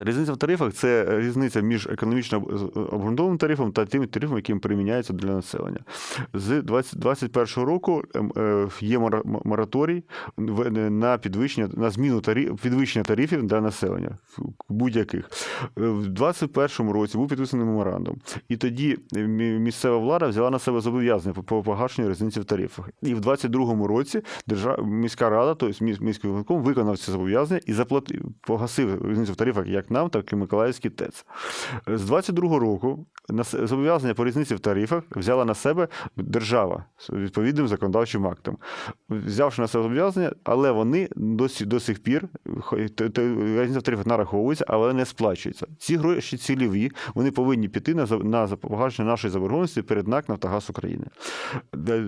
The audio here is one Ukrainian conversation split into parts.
Різниця в тарифах це різниця між економічно обґрунтованим тарифом та тим тарифом, яким приміняється для населення. З 2021 року ем, е, є мора- мораторій на підвищення на зміну тариф, підвищення тарифів для населення будь-яких. Е, В 2021 році був підписаний меморандум, і тоді е, місцева влада взяла на себе зобов'язання по- по погашенню різниці в тарифах. І в 2022 році держав... міська рада, тобто міс- міський виконком, виконав ці зобов'язання і заплатив, погасив різницю в тарифах як нам, так і Миколаївський ТЕЦ. З 22 року зобов'язання по різниці в тарифах взяла на себе держава відповідним законодавчим актом. Взявши на себе зобов'язання, але вони до, до сих пір різниця в тарифах нараховується, але не сплачується. Ці гроші цільові, вони повинні піти на, на зап- погашення нашої заборгованості перед НАК «Нафтогаз України.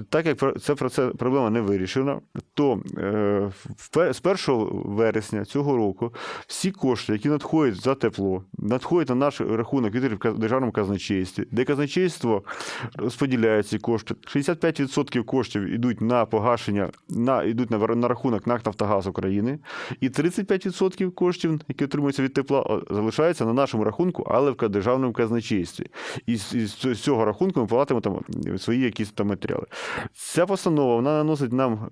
Так як це, це проблема не вирішена, то е, з 1 вересня цього року всі кошти, які надходять за тепло, надходять на наш рахунок від державному казначействі, де казначейство розподіляє ці кошти. 65% коштів йдуть на погашення, на, йдуть на, на рахунок НАК «Нафтогаз України, і 35% коштів, які отримуються від тепла, залишаються на нашому рахунку, але в державному казначействі. І з, із з цього рахунку ми платимо там свої якісь там матеріали. Ця постанова вона наносить нам е,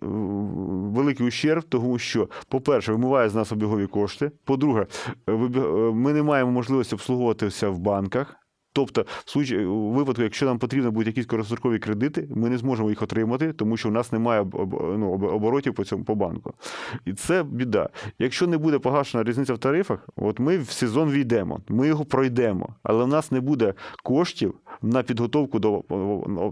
великий ущерб, тому що, по-перше, вимиває з нас обігові кошти. По-друге, е, е, ми не маємо можливості обслуговуватися в банках. Тобто, в случаї у випадку, якщо нам потрібно будуть якісь короткострокові кредити, ми не зможемо їх отримати, тому що у нас немає ну, оборотів по цьому по банку. І це біда. Якщо не буде погашена різниця в тарифах, от ми в сезон війдемо, ми його пройдемо, але в нас не буде коштів на підготовку до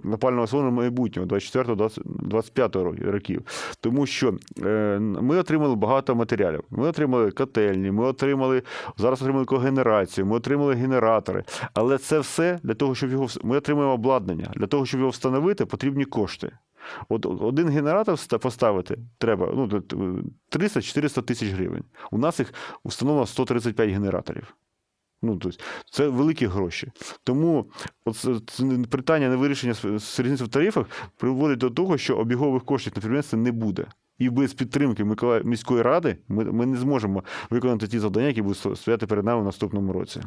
напального сезону майбутнього 24-25 років. Тому що е, ми отримали багато матеріалів. Ми отримали котельні, ми отримали зараз отримали когенерацію, ми отримали генератори. Але це все для того, щоб його ми отримуємо обладнання. Для того, щоб його встановити, потрібні кошти. От один генератор поставити треба ну, 300-400 тисяч гривень. У нас їх встановлено 135 генераторів. Ну, тобто, це великі гроші. Тому от питання на вирішення різниці в тарифах приводить до того, що обігових коштів на підприємстві не буде. І без підтримки міської ради ми, ми не зможемо виконати ті завдання, які будуть стояти перед нами в наступному році.